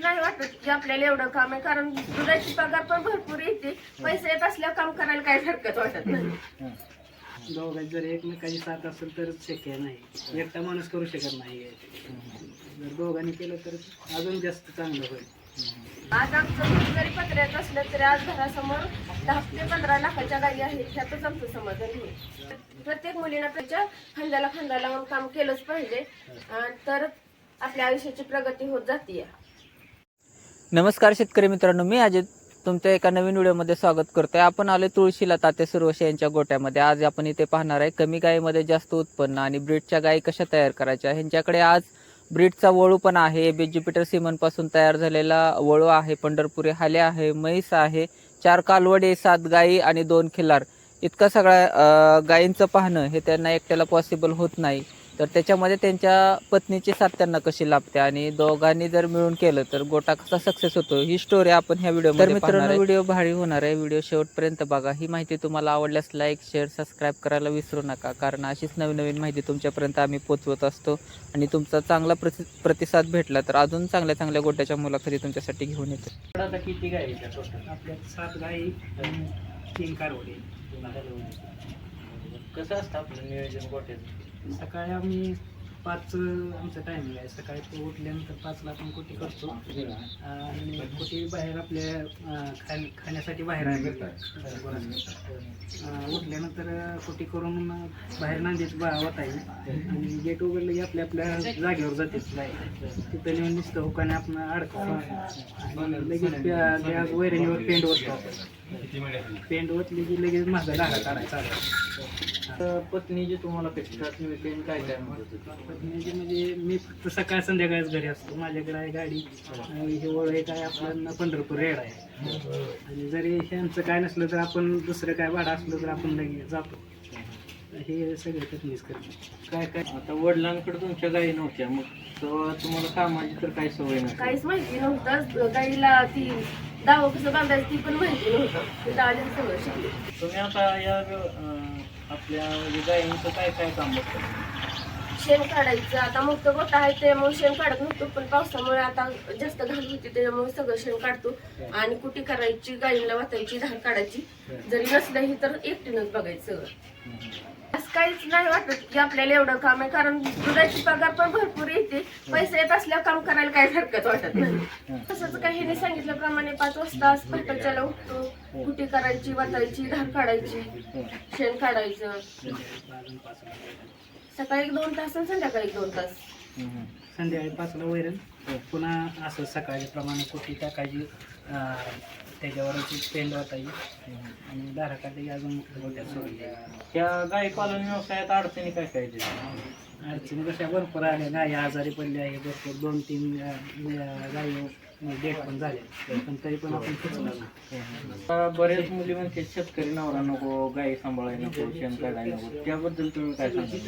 नाही वाटत की आपल्याला एवढं काम आहे कारण दुधाची पगार पण भरपूर येते. पैसे येत असल्यावर काम करायला काही हरकत वाटत नाही. दोघांची जर एकमेकाची साथ असेल तरच शक्य नाही. एकटा माणूस करू शकत नाही. जर दोघांनी केलं तर अजून जास्त चांगलं होईल. आज आमचं घर जरी पत्र्यात असलं तरी आज घरासमोर दहा ते पंधरा लाखाच्या गायी आहेत. ह्यातच आमचं समाधान होईल. प्रत्येक मुलीनं त्याच्या खांद्याला खांदा लावून काम केलंच पाहिजे. तर आपल्या आयुष्याची प्रगती होत जाते नमस्कार शेतकरी मित्रांनो मी अजित. तुमच्या एका नवीन व्हिडिओमध्ये स्वागत करतो आहे आपण आलो तुळशीला तात्या सुरवशे यांच्या गोट्यामध्ये. आज आपण इथे पाहणार आहे कमी गायीमध्ये जास्त उत्पन्न आणि ब्रीडच्या गायी कशा तयार करायच्या? ह्यांच्याकडे आज ब्रीडचा वळू पण आहे. बी ज्युपिटर सिमनपासून तयार झालेला वळू आहे. पंढरपुरी हाले आहे म्हैस आहे चार कालवडे सात गायी आणि दोन खिलार. इतकं सगळ्या गायींचं पाहणं हे त्यांना एकट्याला पॉसिबल होत नाही. तर त्याच्यामध्ये त्यांच्या पत्नीची साथ त्यांना कशी लाभते? आणि दोघांनी जर मिळून केलं तर गोटा कसा सक्सेस होतो? ही स्टोरी आपण ह्या व्हिडिओ तर मित्रांनो व्हिडिओ भारी होणार आहे. व्हिडिओ शेवटपर्यंत बघा. ही माहिती तुम्हाला आवडल्यास लाईक शेअर सबस्क्राईब करायला विसरू नका. कारण अशीच नवीन नवीन माहिती तुमच्यापर्यंत आम्ही पोचवत असतो. आणि तुमचा चांगला प्रति प्रतिसाद भेटला तर अजून चांगल्या चांगल्या गोट्याच्या मुलाखती तुमच्यासाठी घेऊन येतो. किती सात तीन कसं असतं आपलं नियोजन गोट्याचं? सकाळी आम्ही पाच आमचं टायमिंग आहे. सकाळी तो उठल्यानंतर पाचला आपण कुठे करतो. आणि कुठे बाहेर आपल्या खाण खाण्यासाठी बाहेर आहे उठल्यानंतर कुठे करून बाहेर नांदीत बा वताई आणि गेट उघडलं की आपल्या आपल्या जागेवर जाते. तिथं नेऊन नुसतं हुकाने आपण अडकतो. लगेच त्या वैरणीवर पेंड ओततो पेंड ओतली की लगेच माझा डागा काढायचा. आला. पत्नी जी तुम्हाला कशी मिळते काय काय म्हणत म्हणजे म्हणजे मी फक्त सकाळ संध्याकाळच घरी असतो. माझ्याकडे आहे गाडी आणि हे वळ हे काय आपलं पंढरपूर रेड आहे. आणि जरी ह्यांचं काय नसलं तर आपण दुसरं काय भाडं असलं तर आपण लगेच जातो. हे सगळं कठीणच करतो. काय काय? आता वडिलांकडे तुमच्या गायी नव्हत्या. मग तेव्हा तुम्हाला कामाची तर काही सवय नव्हती. काहीच माहिती नव्हतं. गाईला ती दावं कसं बांधायचं ती पण माहिती नव्हतं. तिथं आले सगळं शिकले. तुम्ही आता या अं, आपल्या म्हणजे गायींचं काय काय काम बघता? शेण काढायचं. आता मोठ गोठा आहे त्यामुळे शेण काढत नव्हतो पण पावसामुळे आता जास्त घाण होती त्याच्यामुळे सगळं शेण काढतो. आणि कुटी करायची गाईला वाटायची धार काढायची. जरी नसलंही तर एकटीनंच बघायचं. सगळं असं काहीच नाही वाटत की आपल्याला एवढं काम आहे कारण दुधाची पगार पण भरपूर येते. पैसे येत असल्यावर काम करायला काही हरकत वाटत नाही. तसंच काही नाही सांगितल्याप्रमाणे पाच वाजता पहाटेच्याला उठतो. कुटी करायची वाटायची धार काढायची शेण काढायचं. सकाळी एक दोन तास आणि संध्याकाळी एक दोन तास. संध्याकाळी पाचला वैरण. पुन्हा असं सकाळी प्रमाणे कुठे टाकायची अं, त्याच्यावरच पेंड येईल आणि दारा अजून मुक्त त्या गाई पालन व्यवसायात अडचणी काय काय अडचणी कशा? भरपूर आल्या गाई आजारी पडल्या आहे. भरपूर दोन तीन गाई डेट पण झाले पण तरी पण आपण खेचलो आता बरेच मुली म्हणते शेतकरी नवरा नको गाई सांभाळायला नको शेण काढायला नको. त्याबद्दल तुम्ही काय सांगा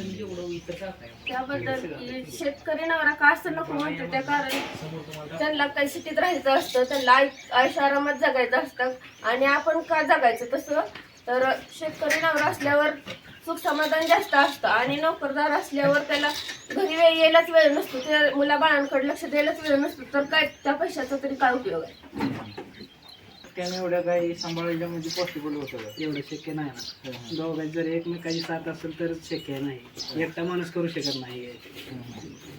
त्याबद्दल की शेतकरी नवरा का असं नको म्हणतो? त्या कारण त्यांना काही सिटीत राहायचं असतं त्यांना आय- आयुष्य आरामात जगायचं असतं. आणि आपण का जगायचं तसं? तर शेतकरी नवरा असल्यावर सुख समाधान जास्त असतं आणि नोकरदार असल्यावर त्याला घरी वेळ यायलाच वेळ नसतो. त्या मुला बाळांकडे लक्ष द्यायलाच वेळ नसतो. तर काय त्या पैशाचा तरी काय उपयोग आहे? त्याने एवढ्या गाई सांभाळायच्या म्हणजे पॉसिबल होतं का? एवढं शक्य नाही ना. दोघांची जर एकमेकाची साथ असेल तरच शक्य नाही. एकटा माणूस करू शकत नाही.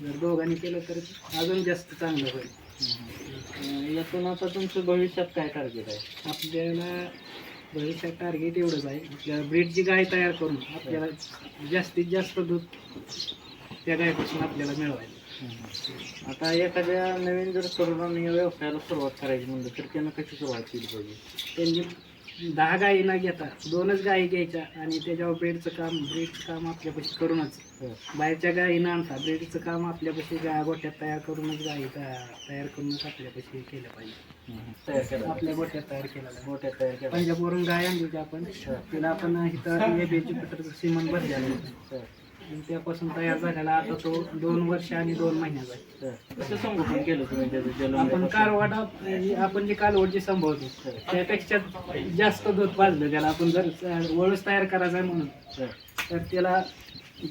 जर दोघांनी केलं तर अजून जास्त चांगलं होईल. यातून आता तुमचं भविष्यात काय टार्गेट आहे? आपल्याला भविष्यात टार्गेट एवढंच आहे. आपल्याला ब्रीडची गाय तयार करून आपल्याला जास्तीत जास्त दूध त्या गायपासून आपल्याला मिळवायचं. आता एखाद्या नवीन जर तरुणांनी या व्यवसायाला सुरुवात करायची म्हणलं तर त्यांना कशी सुरुवात केली पाहिजे? त्यांनी दहा गायी न घेता दोनच गायी घ्यायच्या आणि त्याच्यावर ब्रेडचं काम ब्रेडचं काम आपल्यापाशी करूनच. बाहेरच्या गायी न आणता ब्रेडचं काम आपल्यापाशी गा गोट्यात तयार करूनच गायी तया- तयार करूनच आपल्यापाशी केलं पाहिजे. केला आपल्या गोट्यात तयार आहे. मोठ्या तयार केला पंजाबवरून गाय आणली आपण तिला आपण इथं ए बीची पत्रचं सिमन भरलेलं आणि त्यापासून तयार झालेला आता तो दोन वर्ष आणि दोन महिन्याचा आहे कसं संगोपन केलं तुम्ही त्याचं आपण कारवाडा आपण जे कालवड जे सांभाळतो त्यापेक्षा जास्त दूध पाजलं त्याला आपण जर वळूच तयार करायचा आहे म्हणून तर त्याला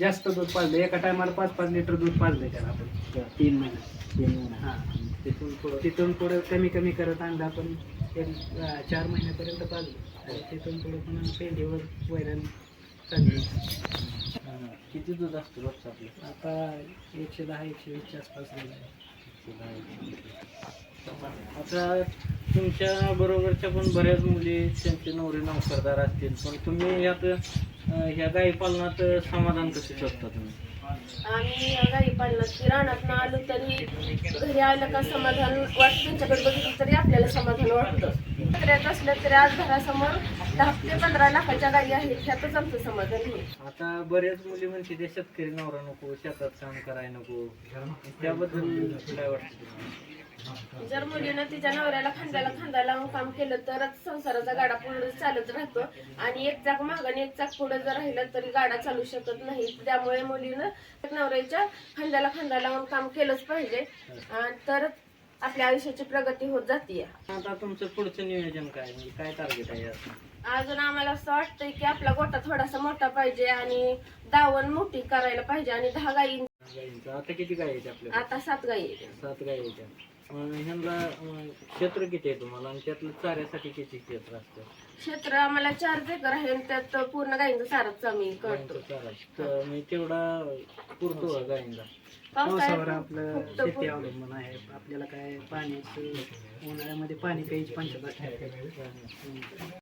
जास्त दूध पाजलं. एका टायमाला पाच पाच लिटर दूध पाजलं त्याला आपण. तीन महिने. तीन महिने. हां. तिथून पुढं? तिथून पुढं कमी कमी करत आणलं आपण. एक अं, चार महिन्यापर्यंत पाजलं. आणि तिथून पुढं पुन्हा पेंडीवर वैरण चालली. किती दूध असतं रोजचं आपलं? आता एकशे दहा एकशे वीसच्या आसपास गेलं आहे. आता तुमच्या बरोबरच्या पण बऱ्याच मुली त्यांचे नवरे नोकरदार असतील पण तुम्ही यात अं, ह्या गाई पालनात समाधान कसं शोधता तुम्ही? आम्ही गाई पाळलं की रानात आलो तरी घरी आलं का समाधान वाटतं. त्यांच्याकडे बघितलं तरी आपल्याला समाधान वाटतं. कुत्र्यात असलं तरी आज घरासमोर दहा ते पंधरा लाखाच्या गायी आहेत ह्यातच आमचं समाधान होईल. आता बऱ्याच मुली म्हणते ते शेतकरी नवरा नको शेतात काम करायला नको. त्याबद्दल काय वाटतं? जर मुलीनं तिच्या नवऱ्याला खांद्याला खांदा लावून काम केलं तरच संसाराचा गाडा पुढे चालत राहतो. आणि एक चाक मागं आणि एक चाक पुढे जर राहिलं तरी गाडा चालू शकत नाही. त्यामुळे मुलीनं नवऱ्याच्या खांद्याला खांदा लावून काम केलंच पाहिजे. आणि तरच आपल्या आयुष्याची प्रगती होत जाते आता तुमचं पुढचं नियोजन काय? म्हणजे काय टार्गेट आहे अजून आम्हाला असं वाटतंय की आपला गोटा थोडासा मोठा पाहिजे आणि दावण मोठी करायला पाहिजे आणि दहा गायी गाईंचं. आता किती गाय आहेत आपल्या आता सात गायी आहेत. सात गाय आहेत. मग ह्यांना अं, क्षेत्र किती आहे तुम्हाला? आणि त्यातलं चाऱ्यासाठी किती क्षेत्र असतं? क्षेत्र आम्हाला चार एकर आहे आणि त्यात पूर्ण गायींचं चारच आम्ही करतो. गायींचं चारा. तर मी तेवढा पुरतो का पावसाळ्यात आपलं फक्त शेती. अवलंबून आहे. आपल्याला काय पाण्याचं उन्हाळ्यामध्ये पाणी प्यायची पंचवीस